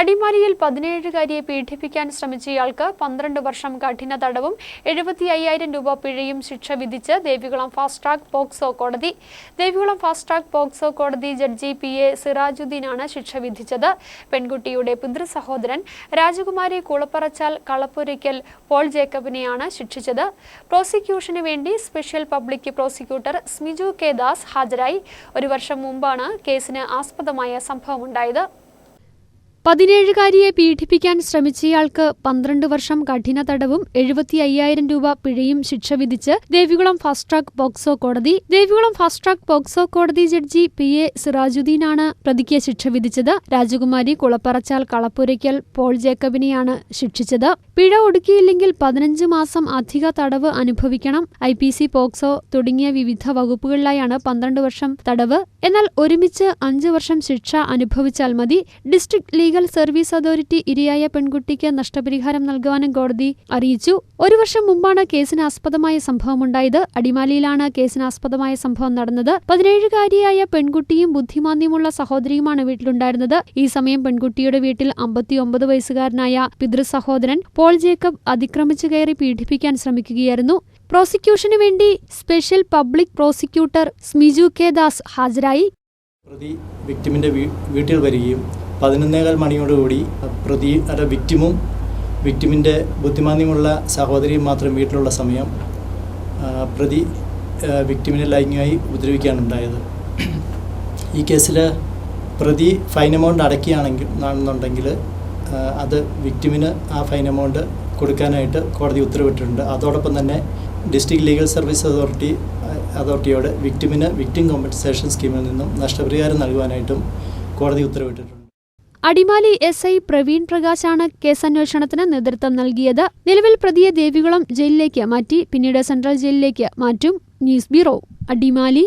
അടിമാലിയിൽ പതിനേഴുകാരിയെ പീഡിപ്പിക്കാൻ ശ്രമിച്ച ഇയാൾക്ക് പന്ത്രണ്ട് വർഷം കഠിന തടവും എഴുപത്തി അയ്യായിരം രൂപ പിഴയും ശിക്ഷ വിധിച്ച് ദേവികുളം ഫാസ്റ്റ് ട്രാക്ക് പോക്സോ കോടതി. ദേവികുളം ഫാസ്റ്റ് ട്രാക്ക് പോക്സോ കോടതി ജഡ്ജി പി എ സിറാജുദ്ദീനാണ് ശിക്ഷ വിധിച്ചത്. പെൺകുട്ടിയുടെ പിതൃ സഹോദരൻ രാജകുമാരി കുളപ്പറച്ചാൽ കളപ്പുരയ്ക്കൽ പോൾ ജേക്കബിനെയാണ് ശിക്ഷിച്ചത്. പ്രോസിക്യൂഷന് വേണ്ടി special public prosecutor Smiju K Das ഹാജരായി. ഒരു വർഷം മുമ്പാണ് കേസിന് ആസ്പദമായ സംഭവമുണ്ടായത്. പതിനേഴുകാരിയെ പീഡിപ്പിക്കാൻ ശ്രമിച്ചയാൾക്ക് പന്ത്രണ്ട് വർഷം കഠിന തടവും എഴുപത്തി അയ്യായിരം രൂപ പിഴയും ശിക്ഷ വിധിച്ച് ദേവികുളം ഫാസ്റ്റ് ട്രാക്ക് പോക്സോ കോടതി. ദേവികുളം ഫാസ്റ്റ് ട്രാക്ക് പോക്സോ കോടതി ജഡ്ജി പി എ സിറാജുദ്ദീനാണ് പ്രതിക്ക് ശിക്ഷ വിധിച്ചത്. രാജകുമാരി കുളപ്പറച്ചാൽ കളപ്പുരയ്ക്കൽ പോൾ ജേക്കബിനെയാണ് ശിക്ഷിച്ചത്. പിഴ ഒടുക്കിയില്ലെങ്കിൽ പതിനഞ്ച് മാസം അധിക തടവ് അനുഭവിക്കണം. ഐ പി സി പോക്സോ തുടങ്ങിയ വിവിധ വകുപ്പുകളിലായാണ് പന്ത്രണ്ട് വർഷം തടവ്. എന്നാൽ ഒരുമിച്ച് അഞ്ച് വർഷം ശിക്ഷ അനുഭവിച്ചാൽ മതി. ഡിസ്ട്രിക്ട് ലീഗൽ സർവീസ് അതോറിറ്റി ഇരയായ പെൺകുട്ടിക്ക് നഷ്ടപരിഹാരം നൽകുവാനും കോടതി അറിയിച്ചു. ഒരു വർഷം മുമ്പാണ് കേസിന് ആസ്പദമായ സംഭവമുണ്ടായത്. അടിമാലിയിലാണ് കേസിന് ആസ്പദമായ സംഭവം നടന്നത്. പതിനേഴുകാരിയായ പെൺകുട്ടിയും ബുദ്ധിമാന്യമുള്ള സഹോദരിയുമാണ് വീട്ടിലുണ്ടായിരുന്നത്. ഈ സമയം പെൺകുട്ടിയുടെ വീട്ടിൽ അമ്പത്തിയൊമ്പത് വയസ്സുകാരനായ പിതൃ സഹോദരൻ പോൾ ജേക്കബ് അതിക്രമിച്ചു കയറി പീഡിപ്പിക്കാൻ ശ്രമിക്കുകയായിരുന്നു. പ്രോസിക്യൂഷന് വേണ്ടി special public prosecutor Smiju K Das ഹാജരായി. പ്രതി വിക്ടിമിന്റെ വീട്ടിൽ വരികയും പതിനൊന്നേകാൽ മണിയോടുകൂടി പ്രതി അല്ല വിക്റ്റിമും വിക്റ്റിമിന്റെ ബുദ്ധിമാന്യമുള്ള സഹോദരിയും മാത്രം വീട്ടിലുള്ള സമയം പ്രതി വിക്റ്റിമിനെ ലൈംഗികമായി ഉപദ്രവിക്കാനുണ്ടായത് ഈ കേസിൽ പ്രതി ഫൈൻ എമൗണ്ട് അടക്കുകയാണെങ്കിൽ ആണെന്നുണ്ടെങ്കിൽ അത് വിക്റ്റിമിന് ആ ഫൈൻ എമൗണ്ട് കൊടുക്കാനായിട്ട് കോടതി ഉത്തരവിട്ടിട്ടുണ്ട്. അതോടൊപ്പം തന്നെ ഡിസ്ട്രിക്ട് ലീഗൽ സർവീസ് അതോറിറ്റി അതോറിറ്റിയോട് വിക്റ്റിമിന് വിക്റ്റിം കോമ്പൻസേഷൻ സ്കീമിൽ നിന്നും നഷ്ടപരിഹാരം നൽകുവാനായിട്ടും കോടതി ഉത്തരവിട്ടിട്ടുണ്ട്. അടിമാലി എസ് ഐ പ്രവീൺ പ്രകാശാണ് കേസന്വേഷണത്തിന് നേതൃത്വം നൽകിയത്. നിലവിൽ പ്രതിയെ ദേവികുളം ജയിലിലേക്ക് മാറ്റി പിന്നീട് സെൻട്രൽ ജയിലിലേക്ക് മാറ്റും. News bureau Adimali.